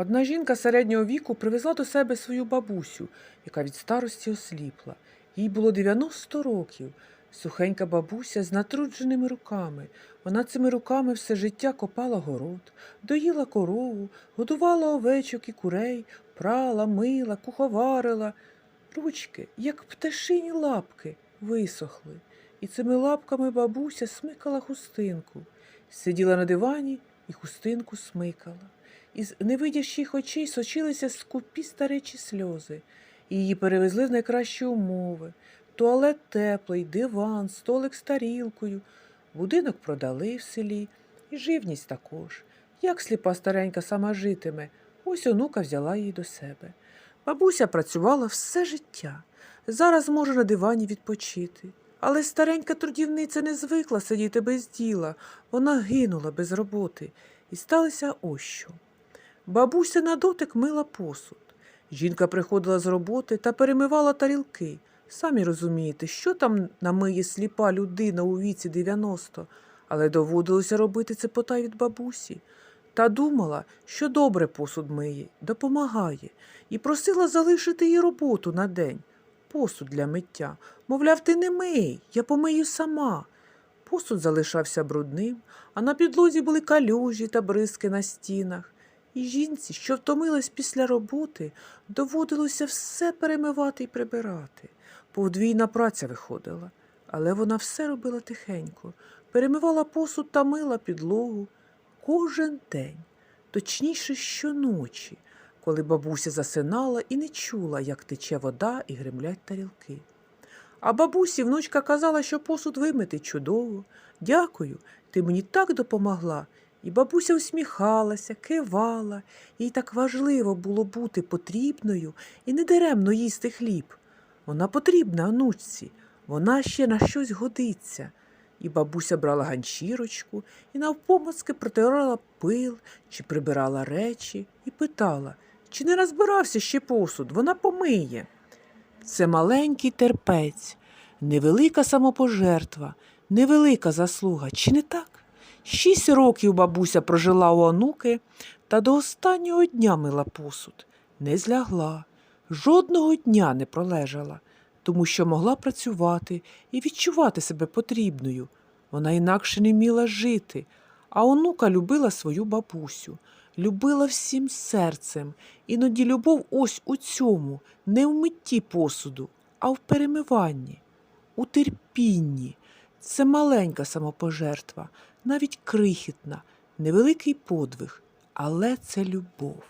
Одна жінка середнього віку привезла до себе свою бабусю, яка від старості осліпла. Їй було 90 років. Сухенька бабуся з натрудженими руками. Вона цими руками все життя копала город, доїла корову, годувала овечок і курей, прала, мила, куховарила. Ручки, як пташині лапки, висохли, і цими лапками бабуся смикала хустинку. Сиділа на дивані і хустинку смикала. Із невидящих очей сочилися скупі старечі сльози. Її перевезли в найкращі умови. Туалет теплий, диван, столик з тарілкою. Будинок продали в селі, і живність також. Як сліпа старенька сама житиме, ось онука взяла її до себе. Бабуся працювала все життя. Зараз може на дивані відпочити. Але старенька трудівниця не звикла сидіти без діла. Вона гинула без роботи. І сталося ось що. Бабуся на дотик мила посуд. Жінка приходила з роботи та перемивала тарілки. Самі розумієте, що там намиє сліпа людина у віці 90, але доводилося робити це потай від бабусі. Та думала, що добре посуд миє, допомагає, і просила залишити їй роботу на день. Посуд для миття. Мовляв, ти не мий, я помию сама. Посуд залишався брудним, а на підлозі були калюжі та бризки на стінах. І жінці, що втомилась після роботи, доводилося все перемивати і прибирати. Подвійна праця виходила, але вона все робила тихенько, перемивала посуд та мила підлогу кожен день, точніше щоночі, коли бабуся засинала і не чула, як тече вода і гремлять тарілки. А бабусі внучка казала, що посуд вимити чудово. Дякую, ти мені так допомогла. І бабуся усміхалася, кивала, їй так важливо було бути потрібною і недаремно їсти хліб. Вона потрібна онучці, вона ще на щось годиться. І бабуся брала ганчірочку і навпомацки протирала пил чи прибирала речі і питала, чи не розбирався ще посуд, вона помиє. Це маленький терпець, невелика самопожертва, невелика заслуга, чи не так? Шість років бабуся прожила у онуки та до останнього дня мила посуд. Не злягла, жодного дня не пролежала, тому що могла працювати і відчувати себе потрібною. Вона інакше не вміла жити, а онука любила свою бабусю, любила всім серцем. Іноді любов ось у цьому, не в митті посуду, а в перемиванні, у терпінні. Це маленька самопожертва, навіть крихітна, невеликий подвиг, але це любов.